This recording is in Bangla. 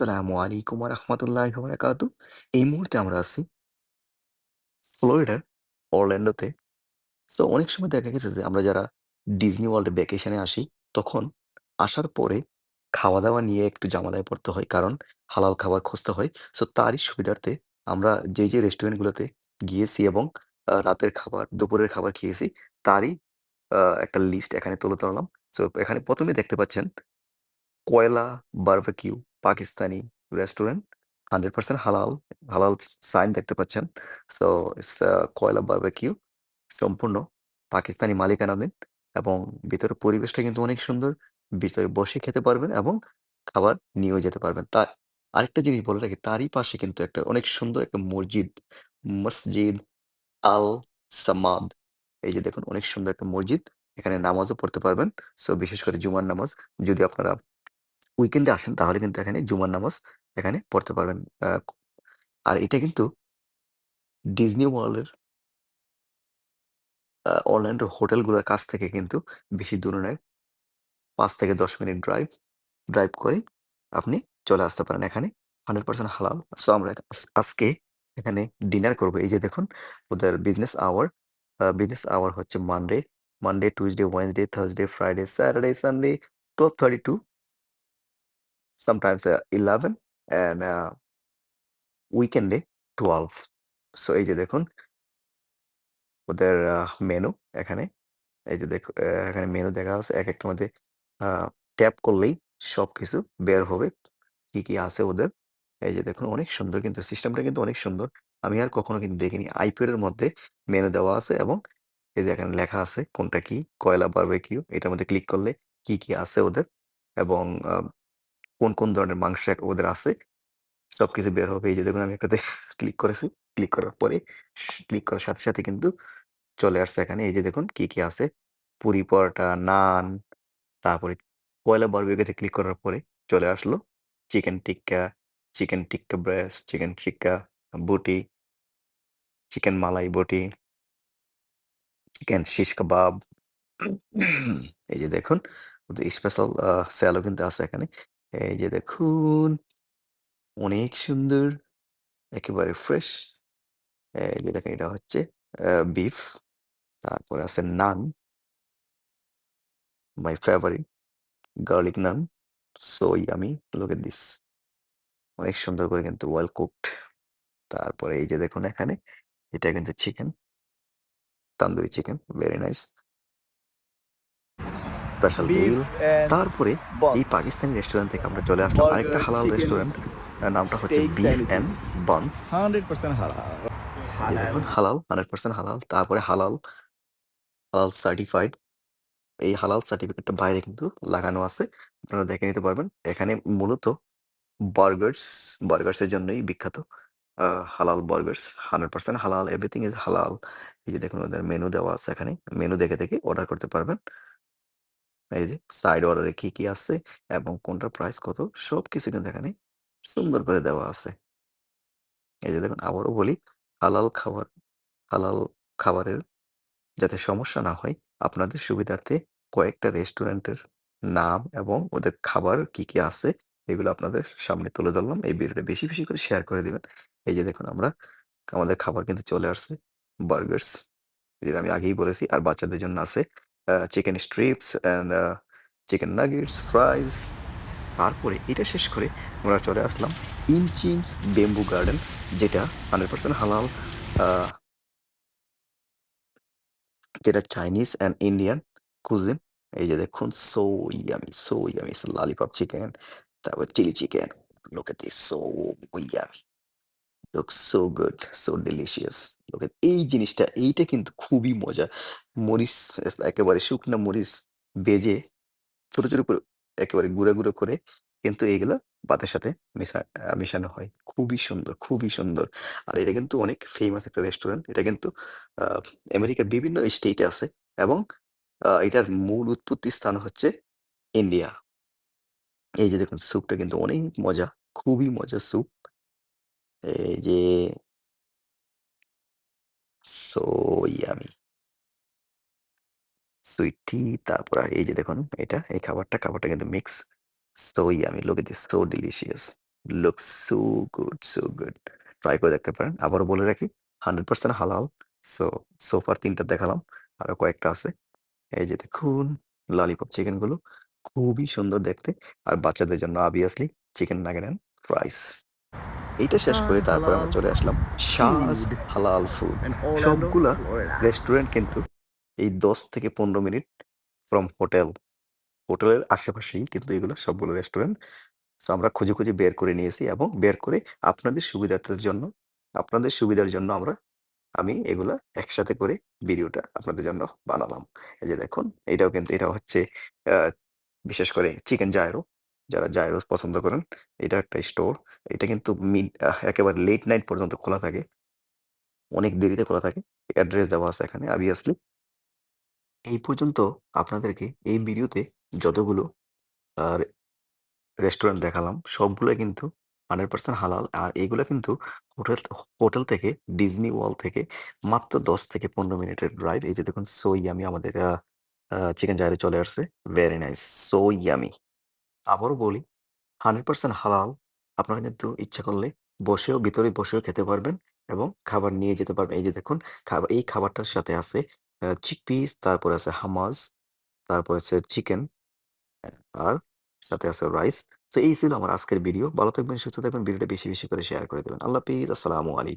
আসসালামু আলাইকুম ওয়া রাহমাতুল্লাহি ওয়া বারাকাতু। এই মুহূর্তে আমরা আছি ফ্লোরিডার অরল্যান্ডোতে। সো অনেক সময় দেখা গেছে যে আমরা যারা ডিজনি ওয়ার্ল্ডে ভ্যাকেশনে আসি, তখন আসার পরে খাওয়া-দাওয়া নিয়ে একটু ঝামেলায় পড়তে হয়। কারণ হালাল খাবার খুঁজতে হয়। সো তারই সুবিধার্থে আমরা যে, যে রেস্টুরেন্টগুলোতে গিয়েছি এবং রাতের খাবার, দুপুরের খাবার খেয়েছি, তারই আ একটা লিস্ট এখানে তুলে ধরলাম। সো এখানে ১ম এ দেখতে পাচ্ছেন কয়লা বারবিকিউ পাকিস্তানি রেস্টুরেন্ট 100% হালাল, হালাল সাইন দেখতে পাচ্ছেন। সো ইটস আ কয়লা বারবিকিউ সম্পূর্ণ পাকিস্তানি মালিকানাধীন এবং ভিতরের পরিবেশটা কিন্তু অনেক সুন্দর। ভিতরে বসে খেতে পারবেন এবং খাবার নিয়েও যেতে পারবেন। তা আরেকটা জিনিস বলে রাখি, তারই পাশে কিন্তু একটা অনেক সুন্দর একটা মসজিদ, মসজিদ আল সামাদ। এই যে দেখুন অনেক সুন্দর একটা মসজিদ। এখানে নামাজও পড়তে পারবেন। সো বিশেষ করে জুমার নামাজ যদি আপনারা উইকেন্ডে আসেন তাহলে কিন্তু এখানে জুমার নামাজ এখানে পড়তে পারবেন। আর এটা কিন্তু ডিজনি ওয়ার্ল্ডের অরল্যান্ডো হোটেলগুলোর কাছ থেকে কিন্তু বেশি দূরে নয়। ৫ থেকে ১০ মিনিট ড্রাইভ, ড্রাইভ করে আপনি চলে আসতে পারেন এখানে। 100% হালাল। সো আমরা আজ আজকে এখানে ডিনার করব। এই যে দেখুন ওদের বিজনেস আওয়ার, বিজনেস আওয়ার হচ্ছে Monday, Monday, Tuesday, Wednesday, Thursday, Friday, Saturday, Sunday 12:30 to sometimes uh, 11 and uh, উইকেন্ডে 12 সো এই যে দেখুন ওদের মেনু এখানে। এই যে দেখ এখানে মেনু দেখা আছে। একেকটার মধ্যে আ ট্যাপ করলেই সবকিছু বের হবে। কি, কি আছে ওদের। এই যে দেখুন অনেক সুন্দর কিন্তু সিস্টেমটা কিন্তু অনেক সুন্দর। আমি আর কখনো কিন্তু দেখিনি। আইপ্যাড এর মধ্যে মেনু দেওয়া আছে এবং এই যে এখানে লেখা আছে কোনটা কি? কয়লা বারবিকিউ এটার মধ্যে ক্লিক করলে কি, কি আছে ওদের এবং আ কোন, কোন ধরনের মাংস ওদের আছে সবকিছু বের হবে। এই যে দেখুন আমি একটাতে ক্লিক করেছি। ক্লিক করার পরে ক্লিক করার সাথে, সাথে কিন্তু চলে আসছে এখানে। এই যে দেখুন কি, কি আছে। পুরি পরোটা, নান, তারপরে কয়লা বারবিকিউতে ক্লিক করার পরে চলে আসলো chicken tikka, chicken tikka breast, chicken tikka boti, chicken malai বুটি, চিকেন শিশ কাবাব। এই যে দেখুন স্পেশাল স্যালও কিন্তু আছে এখানে। এই যে দেখুন অনেক সুন্দর, একেবারে ফ্রেশ। যে দেখেন এটা হচ্ছে বিফ। তারপরে আছে naan. My favourite garlic naan. So yummy. Look this. অনেক সুন্দর করে কিন্তু ওয়েল কুকড। তারপরে এই যে দেখুন এখানে এটা কিন্তু chicken. Tandoori chicken. Very nice. Special deal. তারপরে এই পাকিস্তানি রেস্টুরেন্ট থেকে আমরা চলে আসলাম আরেকটা হালাল রেস্টুরেন্ট। নামটা হচ্ছে beef and sandwiches. Buns. 100% halal. এই দেখুন হালাল, 100% হালাল। তারপরে হালাল, হালাল সার্টিফাইড। এই হালাল সার্টিফিকেটটা বাইরে কিন্তু লাগানো আছে। আপনারা দেখে নিতে পারবেন। এখানে মূলত বার্গার্স, বার্গার্স এর জন্যই বিখ্যাত। হালাল বার্গার্স 100% হালাল, এভরিথিং ইজ হালাল। এই যে দেখুন ওদের মেনু দেওয়া আছে এখানে। মেনু দেখে, দেখে অর্ডার করতে পারবেন। এই যে সাইড অর্ডারে কি, কি আছে এবং কোনটার প্রাইস কত সবকিছু কিন্তু এখানে সুন্দর করে দেওয়া আছে। এই যে দেখুন আবারও বলি হালাল খাবার, হালাল খাবারের যাতে সমস্যা না হয় আপনাদের সুবিধার্থে কয়েকটা রেস্টুরেন্টের নাম এবং ওদের খাবার কি, কি আছে এগুলো আপনাদের সামনে তুলে ধরলাম। এই ভিডিওটা বেশি, বেশি করে শেয়ার করে দিবেন। এই যে দেখুন আমরা আমাদের খাবার কিন্তু চলে আসছে। বার্গার্স যেটা আমি আগেই বলেছি। আর বাচ্চাদের জন্য আছে chicken strips and chicken nuggets, fries. তারপরে এটা শেষ করে আমরা চলে আসলাম ইনচিংস বেম্বু গার্ডেন যেটা 100% হালাল যেটা চাইনিজ অ্যান্ড ইন্ডিয়ান কুজিন। এই যে দেখুন so yummy, so yummy lollipop chicken, তারপর চিলি চিকেন। লোকে so yummy. Looks so good, so delicious. Look এই জিনিসটা এইটা কিন্তু খুবই মজা। মরিচ একেবারে শুকনা মরিচ ভেজে ছোট, ছোট করে একেবারে গুঁড়া, গুঁড়ো করে কিন্তু এগুলা ভাতের সাথে মেশা মেশানো হয়। খুবই সুন্দর, খুবই সুন্দর। আর এটা কিন্তু অনেক ফেমাস একটা রেস্টুরেন্ট। এটা কিন্তু আমেরিকার বিভিন্ন স্টেটে আছে এবং এটার মূল উৎপত্তি স্থান হচ্ছে ইন্ডিয়া। এই যে দেখুন স্যুপটা কিন্তু অনেক মজা। খুবই মজার স্যুপ। এই যে সো ইয়াম্মি। সুইট তারপর এই যে দেখুন এটা এই খাবারটা, খাবারটা কিন্তু mix. So yummy look this so delicious. Looks so good, so good. Try করে দেখতে পারেন। আবারও বলে রাখি 100% হালাল। সো, সো ফার ৩ টা দেখালাম। আরও কয়েকটা আছে। এই যে দেখুন ললিপপ চিকেনগুলো খুবই সুন্দর দেখতে। আর বাচ্চাদের জন্য obviously চিকেন অ্যান্ড ফ্রাইস। এইটা শেষ করে তারপরে আমরা চলে আসলাম Food হালাল ফুড। সবগুলা রেস্টুরেন্ট কিন্তু এই ১০ থেকে ১৫ মিনিট ফ্রম হোটেল। হোটেলের আশেপাশেই কিন্তু এগুলো সবগুলো রেস্টুরেন্ট। সো আমরা খুঁজে, খুঁজে বের করে নিয়েছি এবং বের করে আপনাদের সুবিধার্থের জন্য আপনাদের সুবিধার জন্য আমরা আমি এগুলা একসাথে করে ভিডিওটা আপনাদের জন্য বানালাম। এই যে দেখুন এটাও কিন্তু এটা হচ্ছে বিশেষ করে চিকেন জায়রো। যারা জাইরোস পছন্দ করেন, এটা একটা স্টোর। এটা কিন্তু মিড একেবারে লেট নাইট পর্যন্ত খোলা থাকে। অনেক দেরিতে খোলা থাকে। অ্যাড্রেস দেওয়া আছে এখানে obviously এই পর্যন্ত আপনাদেরকে এই ভিডিওতে যতগুলো আ রে রেস্টুরেন্ট দেখালাম সবগুলাই কিন্তু 100% হালাল। আর এগুলা কিন্তু হোটেল হোটেল থেকে ডিজনি ওয়ার্ল্ড থেকে মাত্র ১০ থেকে ১৫ মিনিটের ড্রাইভ। এই যে দেখুন সো ইয়াম্মি আমাদের চিকেন জায়রো চলে আসছে। Very nice, so yummy. আবারও বলি 100% হালাল। আপনারা কিন্তু ইচ্ছা করলে বসেও ভিতরে বসেও খেতে পারবেন এবং খাবার নিয়ে যেতে পারবেন। এই যে দেখুন খাবা এই খাবারটার সাথে আছে আ চিকপিস, তারপরে আছে হামাস, তারপর আছে চিকেন আর সাথে আছে রাইস। তো এই ছিল আমার আজকের ভিডিও। ভালো থাকবেন, সুস্থ থাকবেন। ভিডিওটা বেশি, বেশি করে শেয়ার করে দিবেন। আল্লাহ হাফেজ। আসসালামু আলাই